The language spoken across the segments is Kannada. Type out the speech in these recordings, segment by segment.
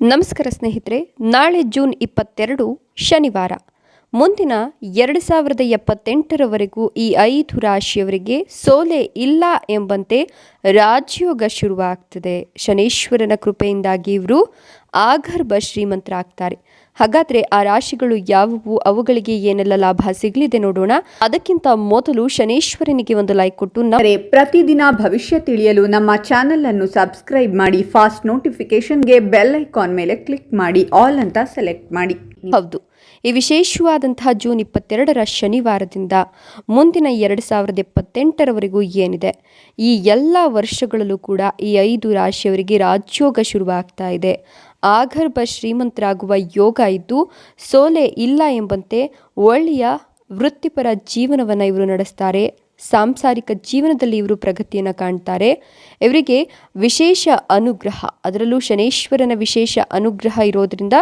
ನಮಸ್ಕಾರ ಸ್ನೇಹಿತರೆ, ನಾಳೆ ಜೂನ್ ಇಪ್ಪತ್ತೆರಡು, ಶನಿವಾರ. ಮುಂದಿನ ಎರಡು ಸಾವಿರದ ಎಪ್ಪತ್ತೆಂಟರವರೆಗೂ ಈ ಐದು ರಾಶಿಯವರಿಗೆ ಸೋಲೆ ಇಲ್ಲ ಎಂಬಂತೆ ರಾಜಯೋಗ ಶುರುವಾಗ್ತದೆ. ಶನೇಶ್ವರನ ಕೃಪೆಯಿಂದಾಗಿ ಇವರು ಆಗರ್ಭ ಶ್ರೀಮಂತರಾಗ್ತಾರೆ. ಹಾಗಾದ್ರೆ ಆ ರಾಶಿಗಳು ಯಾವುವು? ಅವುಗಳಿಗೆ ಏನೆಲ್ಲ ಲಾಭ ಸಿಗಲಿದೆ ನೋಡೋಣ. ಅದಕ್ಕಿಂತ ಮೊದಲು ಶನೇಶ್ವರನಿಗೆ ಒಂದು ಲೈಕ್ ಕೊಟ್ಟು ಪ್ರತಿದಿನ ಭವಿಷ್ಯ ತಿಳಿಯಲು ನಮ್ಮ ಚಾನೆಲ್ ಅನ್ನು ಸಬ್ಸ್ಕ್ರೈಬ್ ಮಾಡಿ ಫಾಸ್ಟ್ ನೋಟಿಫಿಕೇಶನ್ಗೆ ಬೆಲ್ ಐಕಾನ್ ಮೇಲೆ ಕ್ಲಿಕ್ ಮಾಡಿ ಆಲ್ ಅಂತ ಸೆಲೆಕ್ಟ್ ಮಾಡಿ. ಹೌದು. ಈ ವಿಶೇಷವಾದಂತಹ ಜೂನ್ ಇಪ್ಪತ್ತೆರಡರ ಶನಿವಾರದಿಂದ ಮುಂದಿನ ಎರಡು ಸಾವಿರದ ಇಪ್ಪತ್ತೆಂಟರವರೆಗೂ ಏನಿದೆ, ಈ ಎಲ್ಲ ವರ್ಷಗಳಲ್ಲೂ ಕೂಡ ಈ ಐದು ರಾಶಿಯವರಿಗೆ ರಾಜ್ಯೋಗ ಶುರುವಾಗ್ತಾ ಇದೆ. ಆಗರ್ಭ ಶ್ರೀಮಂತರಾಗುವ ಯೋಗ ಇದ್ದು, ಸೋಲೆ ಇಲ್ಲ ಎಂಬಂತೆ ಒಳ್ಳೆಯ ವೃತ್ತಿಪರ ಜೀವನವನ್ನು ಇವರು ನಡೆಸ್ತಾರೆ. ಸಾಂಸಾರಿಕ ಜೀವನದಲ್ಲಿ ಇವರು ಪ್ರಗತಿಯನ್ನು ಕಾಣ್ತಾರೆ. ಇವರಿಗೆ ವಿಶೇಷ ಅನುಗ್ರಹ, ಅದರಲ್ಲೂ ಶನೇಶ್ವರನ ವಿಶೇಷ ಅನುಗ್ರಹ ಇರೋದರಿಂದ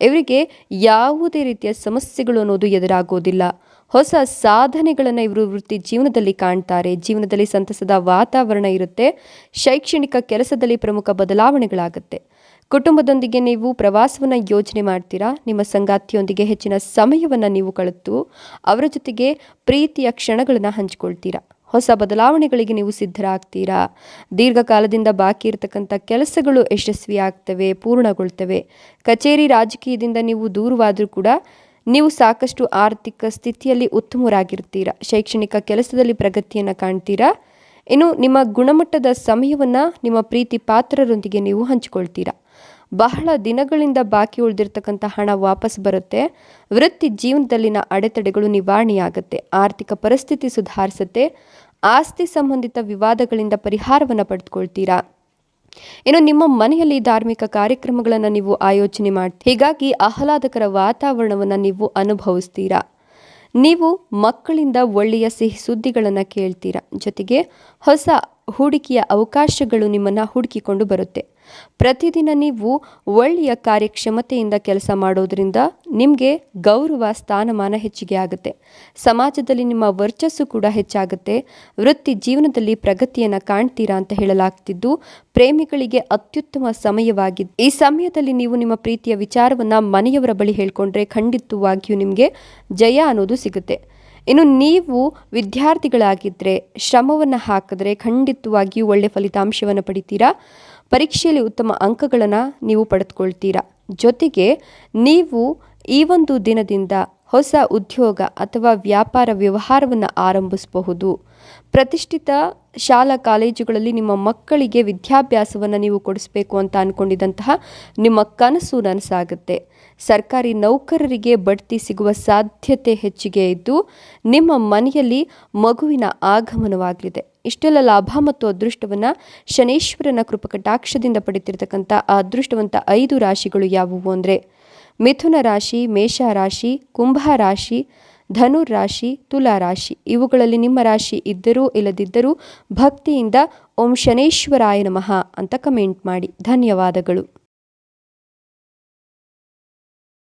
ಇವರಿಗೆ ಯಾವುದೇ ರೀತಿಯ ಸಮಸ್ಯೆಗಳು ಅನ್ನೋದು ಎದುರಾಗೋದಿಲ್ಲ. ಹೊಸ ಸಾಧನೆಗಳನ್ನು ಇವರು ವೃತ್ತಿ ಜೀವನದಲ್ಲಿ ಕಾಣ್ತಾರೆ. ಜೀವನದಲ್ಲಿ ಸಂತಸದ ವಾತಾವರಣ ಇರುತ್ತೆ. ಶೈಕ್ಷಣಿಕ ಕೆಲಸದಲ್ಲಿ ಪ್ರಮುಖ ಬದಲಾವಣೆಗಳಾಗುತ್ತೆ. ಕುಟುಂಬದೊಂದಿಗೆ ನೀವು ಪ್ರವಾಸವನ್ನು ಯೋಜನೆ ಮಾಡ್ತೀರಾ? ನಿಮ್ಮ ಸಂಗಾತಿಯೊಂದಿಗೆ ಹೆಚ್ಚಿನ ಸಮಯವನ್ನು ನೀವು ಕಳೆದು ಅವರ ಜೊತೆಗೆ ಪ್ರೀತಿಯ ಕ್ಷಣಗಳನ್ನು ಹಂಚಿಕೊಳ್ತೀರಾ? ಹೊಸ ಬದಲಾವಣೆಗಳಿಗೆ ನೀವು ಸಿದ್ಧರಾಗ್ತೀರಾ? ದೀರ್ಘಕಾಲದಿಂದ ಬಾಕಿ ಇರತಕ್ಕಂಥ ಕೆಲಸಗಳು ಯಶಸ್ವಿಯಾಗ್ತವೆ, ಪೂರ್ಣಗೊಳ್ತವೆ. ಕಚೇರಿ ರಾಜಕೀಯದಿಂದ ನೀವು ದೂರವಾದರೂ ಕೂಡ ನೀವು ಸಾಕಷ್ಟು ಆರ್ಥಿಕ ಸ್ಥಿತಿಯಲ್ಲಿ ಉತ್ತಮರಾಗಿರ್ತೀರಾ ಶೈಕ್ಷಣಿಕ ಕೆಲಸದಲ್ಲಿ ಪ್ರಗತಿಯನ್ನು ಕಾಣ್ತೀರಾ? ಇನ್ನು ನಿಮ್ಮ ಗುಣಮಟ್ಟದ ಸಮಯವನ್ನು ನಿಮ್ಮ ಪ್ರೀತಿ ಪಾತ್ರರೊಂದಿಗೆ ನೀವು ಹಂಚಿಕೊಳ್ತೀರಾ? ಬಹಳ ದಿನಗಳಿಂದ ಬಾಕಿ ಉಳಿದಿರ್ತಕ್ಕಂಥ ಹಣ ವಾಪಸ್ ಬರುತ್ತೆ. ವೃತ್ತಿ ಜೀವನದಲ್ಲಿನ ಅಡೆತಡೆಗಳು ನಿವಾರಣೆಯಾಗುತ್ತೆ. ಆರ್ಥಿಕ ಪರಿಸ್ಥಿತಿ ಸುಧಾರಿಸುತ್ತೆ. ಆಸ್ತಿ ಸಂಬಂಧಿತ ವಿವಾದಗಳಿಂದ ಪರಿಹಾರವನ್ನು ಪಡೆದುಕೊಳ್ತೀರಾ? ಇನ್ನು ನಿಮ್ಮ ಮನೆಯಲ್ಲಿ ಧಾರ್ಮಿಕ ಕಾರ್ಯಕ್ರಮಗಳನ್ನು ನೀವು ಆಯೋಜನೆ ಮಾಡ್ತೀರಿ ಹೀಗಾಗಿ ಆಹ್ಲಾದಕರ ವಾತಾವರಣವನ್ನು ನೀವು ಅನುಭವಿಸ್ತೀರಾ? ನೀವು ಮಕ್ಕಳಿಂದ ಒಳ್ಳೆಯ ಸಿಹಿ ಸುದ್ದಿಗಳನ್ನು ಕೇಳ್ತೀರಾ? ಜೊತೆಗೆ ಹೊಸ ಹೂಡಿಕೆಯ ಅವಕಾಶಗಳು ನಿಮ್ಮನ್ನು ಹುಡುಕಿಕೊಂಡು ಬರುತ್ತೆ. ಪ್ರತಿದಿನ ನೀವು ಒಳ್ಳೆಯ ಕಾರ್ಯಕ್ಷಮತೆಯಿಂದ ಕೆಲಸ ಮಾಡೋದ್ರಿಂದ ನಿಮಗೆ ಗೌರವ, ಸ್ಥಾನಮಾನ ಹೆಚ್ಚಿಗೆ ಆಗುತ್ತೆ. ಸಮಾಜದಲ್ಲಿ ನಿಮ್ಮ ವರ್ಚಸ್ಸು ಕೂಡ ಹೆಚ್ಚಾಗುತ್ತೆ. ವೃತ್ತಿ ಜೀವನದಲ್ಲಿ ಪ್ರಗತಿಯನ್ನು ಕಾಣ್ತೀರಾ ಅಂತ ಹೇಳಲಾಗ್ತಿದ್ದು, ಪ್ರೇಮಿಗಳಿಗೆ ಅತ್ಯುತ್ತಮ ಸಮಯವಾಗಿದ್ದು ಈ ಸಮಯದಲ್ಲಿ ನೀವು ನಿಮ್ಮ ಪ್ರೀತಿಯ ವಿಚಾರವನ್ನು ಮನೆಯವರ ಬಳಿ ಹೇಳ್ಕೊಂಡ್ರೆ ಖಂಡಿತವಾಗಿಯೂ ನಿಮಗೆ ಜಯ ಅನ್ನೋದು ಸಿಗುತ್ತೆ. ಇನ್ನು ನೀವು ವಿದ್ಯಾರ್ಥಿಗಳಾಗಿದ್ದರೆ ಶ್ರಮವನ್ನು ಹಾಕಿದ್ರೆ ಖಂಡಿತವಾಗಿಯೂ ಒಳ್ಳೆಯ ಫಲಿತಾಂಶವನ್ನು ಪಡಿತೀರಾ? ಪರೀಕ್ಷೆಯಲ್ಲಿ ಉತ್ತಮ ಅಂಕಗಳನ್ನು ನೀವು ಪಡೆದುಕೊಳ್ತೀರಾ? ಜೊತೆಗೆ ನೀವು ಈ ಒಂದು ದಿನದಿಂದ ಹೊಸ ಉದ್ಯೋಗ ಅಥವಾ ವ್ಯಾಪಾರ ವ್ಯವಹಾರವನ್ನು ಆರಂಭಿಸಬಹುದು. ಪ್ರತಿಷ್ಠಿತ ಶಾಲಾ ಕಾಲೇಜುಗಳಲ್ಲಿ ನಿಮ್ಮ ಮಕ್ಕಳಿಗೆ ವಿದ್ಯಾಭ್ಯಾಸವನ್ನು ನೀವು ಕೊಡಿಸಬೇಕು ಅಂತ ಅಂದ್ಕೊಂಡಿದ್ದಂತಹ ನಿಮ್ಮ ಕನಸು ನನಸಾಗುತ್ತೆ. ಸರ್ಕಾರಿ ನೌಕರರಿಗೆ ಬಡ್ತಿ ಸಿಗುವ ಸಾಧ್ಯತೆ ಹೆಚ್ಚಿಗೆ ಇದ್ದು, ನಿಮ್ಮ ಮನೆಯಲ್ಲಿ ಮಗುವಿನ ಆಗಮನವಾಗಲಿದೆ. ಇಷ್ಟೆಲ್ಲ ಲಾಭ ಮತ್ತು ಅದೃಷ್ಟವನ್ನು ಶನೇಶ್ವರನ ಕೃಪಕಟಾಕ್ಷದಿಂದ ಪಡೆತಿರ್ತಕ್ಕಂಥ ಆ ಅದೃಷ್ಟವಂತ ಐದು ರಾಶಿಗಳು ಯಾವುವು ಅಂದರೆ ಮಿಥುನ ರಾಶಿ, ಮೇಷ ರಾಶಿ, ಕುಂಭ ರಾಶಿ, ಧನುರ್ ರಾಶಿ, ತುಲಾ ರಾಶಿ. ಇವುಗಳಲ್ಲಿ ನಿಮ್ಮ ರಾಶಿ ಇದ್ದರೂ ಇಲ್ಲದಿದ್ದರೂ ಭಕ್ತಿಯಿಂದ ಓಂ ಶನೇಶ್ವರಾಯ ನಮಃ ಅಂತ ಕಮೆಂಟ್ ಮಾಡಿ. ಧನ್ಯವಾದಗಳು.